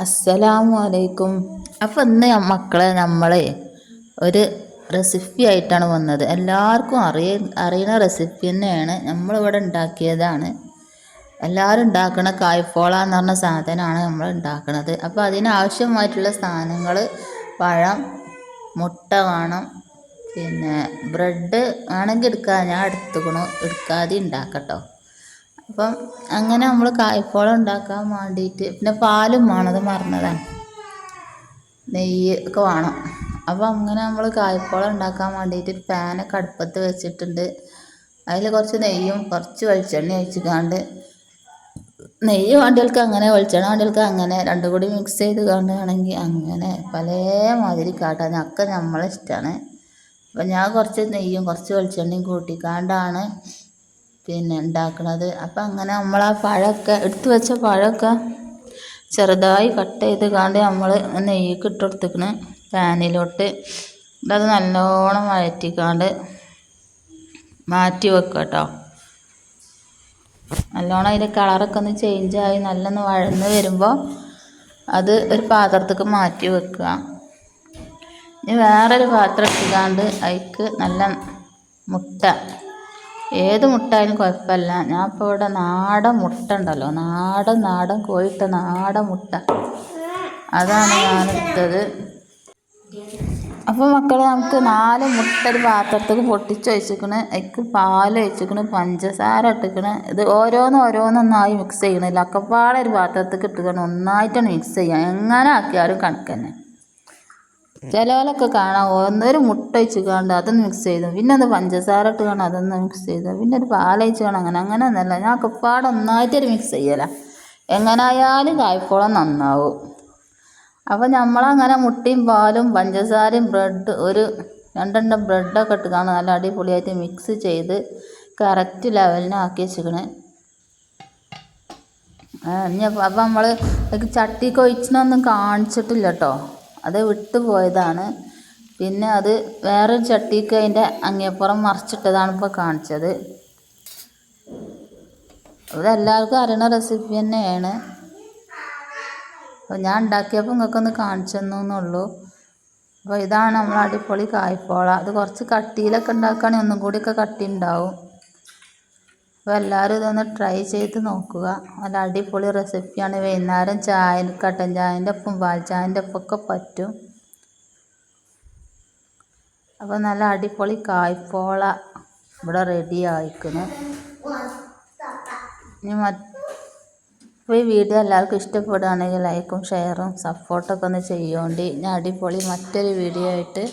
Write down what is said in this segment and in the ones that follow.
അസ്സലാമു അലൈക്കും അപ്പോൾ ഇന്ന് മക്കളെ നമ്മൾ ഒരു റെസിപ്പി ആയിട്ടാണ് വന്നത്. എല്ലാവർക്കും അറിയ അറിയുന്ന റെസിപ്പി തന്നെയാണ് നമ്മളിവിടെ ഉണ്ടാക്കിയതാണ്. എല്ലാവരും ഉണ്ടാക്കുന്ന കായ്പോള എന്ന് പറഞ്ഞ സാധനമാണ് നമ്മൾ ഉണ്ടാക്കുന്നത് അപ്പോൾ അതിനാവശ്യമായിട്ടുള്ള സാധനങ്ങൾ പഴം മുട്ട വേണം. പിന്നെ ബ്രെഡ് ആണെങ്കിൽ എടുക്കാം. ഞാൻ എടുത്തുക്കണു. എടുക്കാതെ ഉണ്ടാക്കട്ടോ. അപ്പം അങ്ങനെ നമ്മൾ കായ്പോളം ഉണ്ടാക്കാൻ വേണ്ടിയിട്ട് പിന്നെ പാലും വേണം അത് മറന്നതാണ്. നെയ്യ് ഒക്കെ വേണം. അപ്പോൾ അങ്ങനെ നമ്മൾ കായ്പോളം ഉണ്ടാക്കാൻ വേണ്ടിയിട്ട് പാനൊക്കെ അടുപ്പത്ത് വെച്ചിട്ടുണ്ട്. അതിൽ കുറച്ച് നെയ്യും കുറച്ച് വെളിച്ചെണ്ണ ഒഴിച്ചിക്കാണ്ട് നെയ്യ് വേണ്ടികൾക്ക് അങ്ങനെ വെളിച്ചെണ്ണ വേണ്ടികൾക്ക് അങ്ങനെ രണ്ടും കൂടി മിക്സ് ചെയ്ത് കാണുകയാണെങ്കിൽ അങ്ങനെ പല മാതിരി കാട്ടാൻ ഒക്കെ നമ്മളെ ഇഷ്ടമാണ് അപ്പം ഞാൻ കുറച്ച് നെയ്യും കുറച്ച് വെളിച്ചെണ്ണയും കൂട്ടിക്കാണ്ടാണ് പിന്നെ ഉണ്ടാക്കണത് അപ്പം അങ്ങനെ നമ്മൾ ആ പഴമൊക്കെ എടുത്ത് വെച്ച പഴമൊക്കെ ചെറുതായി കട്ട് ചെയ്ത് കാണ്ട് നമ്മൾ നെയ്യ്ക്ക് ഇട്ട് കൊടുത്തിക്കണ്. പാനിലോട്ട്. അത് നല്ലോണം വഴറ്റിക്കാണ്ട് മാറ്റി വെക്കുക കേട്ടോ നല്ലോണം അതിന്റെ കളറൊക്കെ ഒന്ന് ചേഞ്ചായി നല്ലൊന്ന് വഴന്ന് വരുമ്പോൾ അത് ഒരു പാത്രത്തേക്ക് മാറ്റി വെക്കുക ഇനി വേറൊരു പാത്രം എടുത്തുകാണ്ട് അതിക്ക് നല്ല മുട്ട ഏത് മുട്ടായാലും കുഴപ്പമില്ല. ഞാൻ ഇപ്പോൾ ഇവിടെ നാടൻ മുട്ട ഉണ്ടല്ലോ. നാടൻ നാടൻ കോഴിട്ട നാടൻ മുട്ട. അതാണ് ഞാൻ എടുത്തത് അപ്പോൾ മക്കളെ നമുക്ക് നാല് മുട്ട ഒരു പാത്രത്തേക്ക് പൊട്ടിച്ച് വെച്ചിക്കണ് അതിക്ക് പാൽ ഒഴിച്ചിക്കണ് പഞ്ചസാര ഇട്ടിക്കണ് ഇത് ഓരോന്ന് ഓരോന്നൊന്നായി മിക്സ് ചെയ്യണില്ല. ഒക്കെപ്പാടെ ഒരു പാത്രത്തേക്ക് ഇട്ടിക്കണം ഒന്നായിട്ടാണ് മിക്സ് ചെയ്യുക. എങ്ങനെ ആക്കിയാലും കണക്ക് തന്നെ ചിലവരൊക്കെ കാണാം. ഒന്നൊരു മുട്ട വെച്ച് കാണും അതൊന്ന് മിക്സ് ചെയ്തു. പിന്നെ അത് പഞ്ചസാര ഇട്ട് കാണും അതൊന്ന് മിക്സ് ചെയ്തു. പിന്നെ ഒരു പാലൊഴിച്ച് കാണാം അങ്ങനെ അങ്ങനെ ഒന്നല്ല ഞാൻ കപ്പാട് ഒന്നായിട്ടൊരു മിക്സ് ചെയ്യല. എങ്ങനായാലും കായ്പോളം നന്നാവും. അപ്പോൾ നമ്മളങ്ങനെ മുട്ടയും പാലും പഞ്ചസാരയും ബ്രെഡ് ഒരു രണ്ടെണ്ണം ബ്രെഡൊക്കെ ഇട്ട് കാണും നല്ല അടിപൊളിയായിട്ട് മിക്സ് ചെയ്ത് കറക്റ്റ് ലെവലിന് ആക്കി വെച്ചിക്കണ് ഇനി അപ്പം നമ്മൾ ചട്ടിക്ക് ഒഴിച്ചിനൊന്നും കാണിച്ചിട്ടില്ല കേട്ടോ അത് വിട്ടു പോയതാണ്. പിന്നെ അത് വേറൊരു ചട്ടിക്ക് അതിന്റെ അങ്ങേപ്പുറം മറിച്ചിട്ടതാണ് ഇപ്പോൾ കാണിച്ചത്. അതെല്ലാവർക്കും അറിയണ റെസിപ്പി തന്നെയാണ്. അപ്പോൾ ഞാൻ ഉണ്ടാക്കിയപ്പോൾ നിങ്ങൾക്കൊന്ന് കാണിച്ചു തന്നുള്ളൂ അപ്പോൾ ഇതാണ് നമ്മൾ അടിപൊളി കായ്പോള. അത് കുറച്ച് കട്ടിയിലൊക്കെ ഉണ്ടാക്കുകയാണെങ്കിൽ ഒന്നും കൂടിയൊക്കെ കട്ടി ഉണ്ടാവും അപ്പോൾ എല്ലാവരും ഇതൊന്ന് ട്രൈ ചെയ്ത് നോക്കുക. നല്ല അടിപൊളി റെസിപ്പിയാണ് വൈകുന്നേരം ചായ കട്ടൻ ചായന്റെ ഒപ്പം പാൽ ചായന്റെ ഒപ്പമൊക്കെ പറ്റും. അപ്പോൾ നല്ല അടിപൊളി കായ്പോള ഇവിടെ റെഡി ആയിക്കുന്നു ഇനി മറ്റ് ഈ വീഡിയോ എല്ലാവർക്കും ഇഷ്ടപ്പെടുകയാണെങ്കിൽ ലൈക്കും ഷെയറും സപ്പോർട്ടൊക്കെ ഒന്ന് ചെയ്യുകൊണ്ട് ഞാൻ അടിപൊളി മറ്റൊരു വീഡിയോ ആയിട്ട്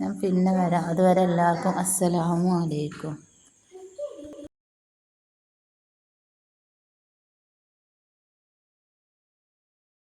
ഞാൻ പിന്നെ വരാം. അതുവരെ എല്ലാവർക്കും അസ്സലാമു അലൈക്കും.